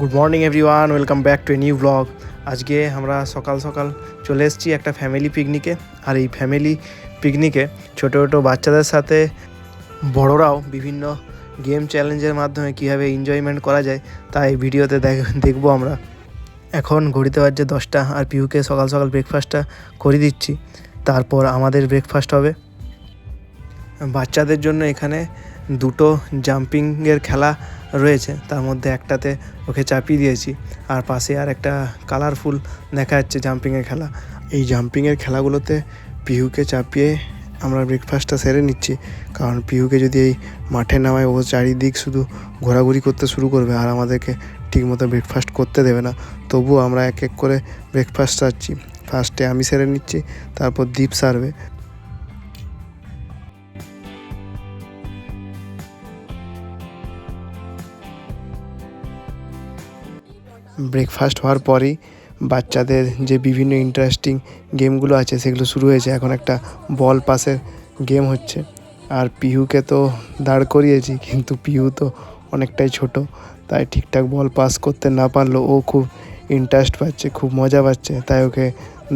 Good morning everyone welcome back to a new blog আজকে আমরা সকাল সকাল চলে এসেছি একটা ফ্যামিলি পিকনিকে আর এই ফ্যামিলি পিকনিকে ছোটো ছোটো বাচ্চাদের সাথে বড়রাও বিভিন্ন গেম চ্যালেঞ্জের মাধ্যমে কীভাবে এনজয়মেন্ট করা যায় তা এই ভিডিওতে দেখ- দেখব আমরা। এখন ঘড়িতে বাজছে দশটা আর পিহুকে সকাল সকাল ব্রেকফাস্টটা করে দিচ্ছি। তারপর আমাদের ব্রেকফাস্ট হবে। বাচ্চাদের জন্য এখানে দুটো জাম্পিংয়ের খেলা রয়েছে। তার মধ্যে একটাতে ওকে চাপিয়ে দিয়েছি আর পাশে আর একটা কালারফুল দেখা যাচ্ছে জাম্পিংয়ের খেলা। এই জাম্পিংয়ের খেলাগুলোতে পিহুকে চাপিয়ে আমরা ব্রেকফাস্টটা সেরে নিচ্ছি। কারণ পিহুকে যদি এই মাঠে নামায় ও চারিদিক শুধু ঘোরাঘুরি করতে শুরু করবে আর আমাদেরকে ঠিকমতো ব্রেকফাস্ট করতে দেবে না, তবুও আমরা এক এক করে ব্রেকফাস্ট সারছি ফার্স্টে আমি সেরে নিচ্ছি, তারপর দীপ সারবে। ব্রেকফাস্ট হওয়ার পরেই বাচ্চাদের যে বিভিন্ন ইন্টারেস্টিং গেমগুলো আছে সেগুলো শুরু হয়েছে। এখন একটা বল পাসের গেম হচ্ছে। আর পিহুকে তো দাঁড় করিয়েছি, কিন্তু পিহু তো অনেকটাই ছোট, তাই ঠিকঠাক বল পাস করতে না পারলেও ও খুব ইন্টারেস্ট পাচ্ছে, খুব মজা পাচ্ছে তাই ওকে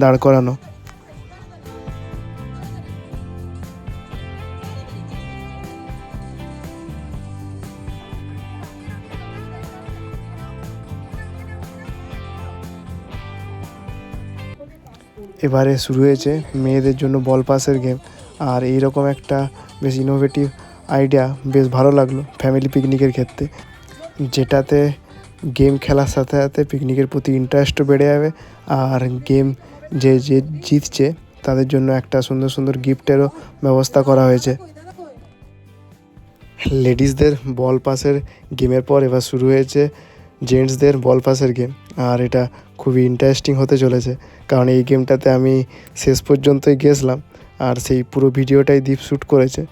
দাঁড় করানো। এবারে শুরু হয়েছে মেয়েদের জন্য বল পাসের গেম আর এইরকম একটা বেশ ইনোভেটিভ আইডিয়া বেশ ভালো লাগল ফ্যামিলি পিকনিকের ক্ষেত্রে। যেটাতে গেম খেলার সাথে সাথে পিকনিকের প্রতি ইন্টারেস্টও বেড়ে যাবে। আর গেম যে যে জিতছে, তাদের জন্য একটা সুন্দর সুন্দর গিফটেরও ব্যবস্থা করা হয়েছে। লেডিসদের বল পাসের গেমের পর এবার শুরু হয়েছে জেন্টসদের বল পাসের গেম আর এটা খুবই ইন্টারেস্টিং হতে চলেছে। কারণ এই গেমটাতে আমি শেষ পর্যন্তই গেছিলাম আর সেই পুরো ভিডিওটাই দীপ শ্যুট করেছে।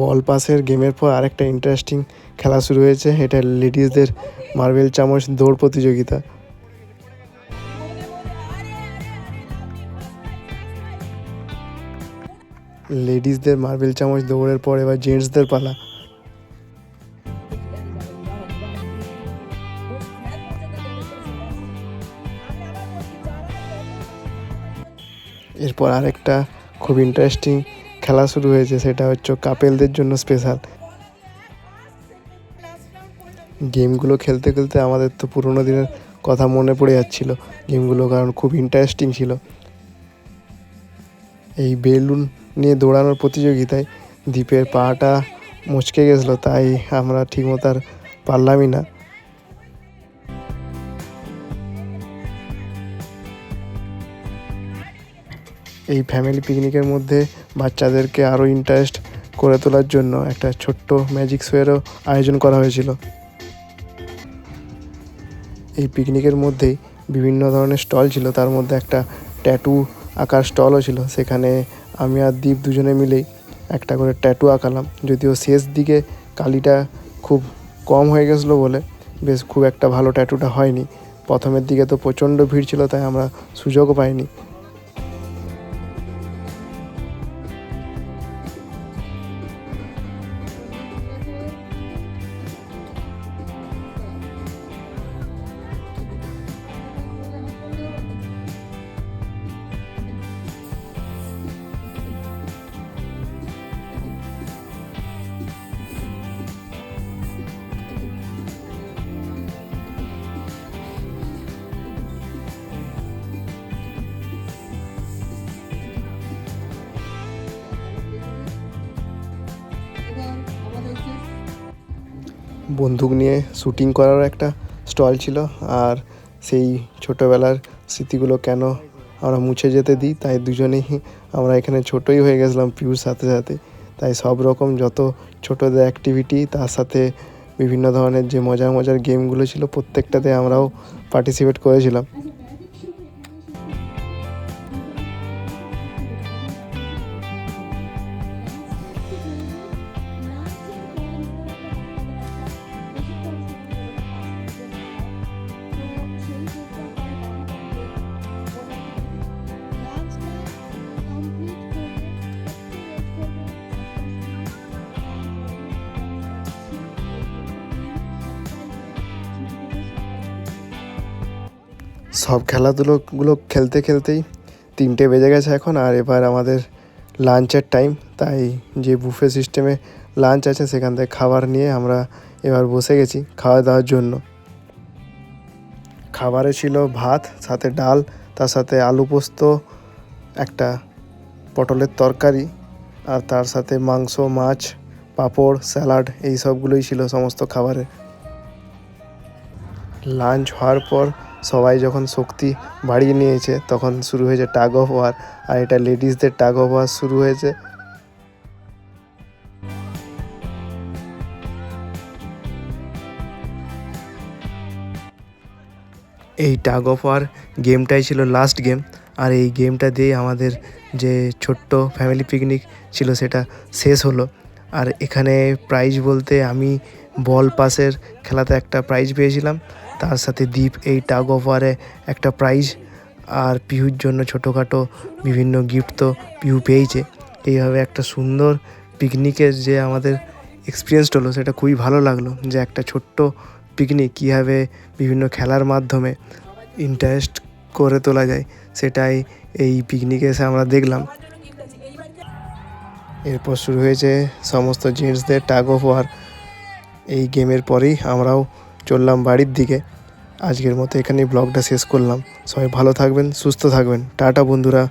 বল পাসের গেমের পর আরেকটা ইন্টারেস্টিং খেলা শুরু হয়েছে। এটা লেডিসদের মার্বেল চামচ দৌড় প্রতিযোগিতা। লেডিসদের মার্বেল চামচ দৌড়ের পর এবার জেন্টসদের পালা। এরপর আরেকটা খুব ইন্টারেস্টিং খেলা শুরু হয়েছে, সেটা হচ্ছে কাপেলদের জন্য স্পেশাল গেমগুলো খেলতে খেলতে আমাদের তো পুরোনো দিনের কথা মনে পড়ে যাচ্ছিল। গেমগুলো কারণ খুব ইন্টারেস্টিং ছিল। এই বেলুন নিয়ে দৌড়ানোর প্রতিযোগিতায় দ্বীপের পাটা মুচকে গেছিল, তাই আমরা ঠিকমতো আর পারলামই না। এই ফ্যামিলি পিকনিকের মধ্যে বাচ্চাদেরকে আরও ইন্টারেস্ট করে তোলার জন্য একটা ছোট্ট ম্যাজিক শোয়েরও আয়োজন করা হয়েছিল। এই পিকনিকের মধ্যেই বিভিন্ন ধরনের স্টল ছিল, তার মধ্যে একটা ট্যাটু আঁকার স্টলও ছিল। সেখানে আমি আর দ্বীপ দুজনে মিলেই একটা করে ট্যাটু আঁকালাম। যদিও শেষ দিকে কালিটা খুব কম হয়ে গেছিল বলে বেশ খুব একটা ভালো ট্যাটুটা হয়নি। প্রথমের দিকে তো প্রচণ্ড ভিড় ছিল, তাই আমরা সুযোগও পাইনি। বন্দুক নিয়ে শ্যুটিং করার একটা স্টল ছিল। আর সেই ছোটোবেলার স্মৃতিগুলো কেন আমরা মুছে যেতে দিই, তাই দুজনেই আমরা এখানে ছোটোই হয়ে গেছিলাম পিউর সাথে সাথে। তাই সব রকম যত ছোটোদের অ্যাক্টিভিটি তার সাথে বিভিন্ন ধরনের যে মজার মজার গেমগুলো ছিল, প্রত্যেকটাতে আমরাও পার্টিসিপেট করেছিলাম। সব খেলাধুলোগুলো খেলতে খেলতেই তিনটে বেজে গেছে এখন, আর এবার আমাদের লাঞ্চের টাইম তাই যে বুফে সিস্টেমে লাঞ্চ আছে সেখান থেকে খাবার নিয়ে আমরা এবার বসে গেছি খাওয়া দাওয়ার জন্য। খাবারে ছিল ভাত, সাথে ডাল, তার সাথে আলু পোস্ত, একটা পটলের তরকারি, আর তার সাথে মাংস, মাছ, পাঁপড়, স্যালাড, এই সবগুলোই ছিল সমস্ত খাবারে। লাঞ্চ হওয়ার পর সবাই যখন শক্তি বাড়িয়ে নিয়েছে, তখন শুরু হয়েছে টাগ অফ ওয়ার আর এটা লেডিসদের টাগ অফ ওয়ার শুরু হয়েছে। এই টাগ অফ ওয়ার গেমটাই ছিল লাস্ট গেম আর এই গেমটা দিয়ে আমাদের যে ছোট্ট ফ্যামিলি পিকনিক ছিল সেটা শেষ হলো। আর এখানে প্রাইজ বলতে আমি বল পাসের খেলাতে একটা প্রাইজ পেয়েছিলাম। তার সাথে দ্বীপ এই টাগ অফ ওয়ারে একটা প্রাইজ আর পিহুর জন্য ছোটোখাটো বিভিন্ন গিফট তো পিহু পেয়েছে এইভাবে একটা সুন্দর পিকনিকের যে আমাদের এক্সপিরিয়েন্সটা হলো, সেটা খুবই ভালো লাগল যে একটা ছোট্ট পিকনিক কীভাবে বিভিন্ন খেলার মাধ্যমে ইন্টারেস্ট করে তোলা যায়, সেটাই এই পিকনিকে এসে আমরা দেখলাম। এরপর শুরু হয়েছে সমস্ত জেন্টসদের টাগ অফ ওয়ার এই গেমের পরেই আমরাও চললাম বাড়ির দিকে। আজকের মতো এখানেই ব্লগটা শেষ করলাম। সবাই ভালো থাকবেন, সুস্থ থাকবেন। টাটা বন্ধুরা।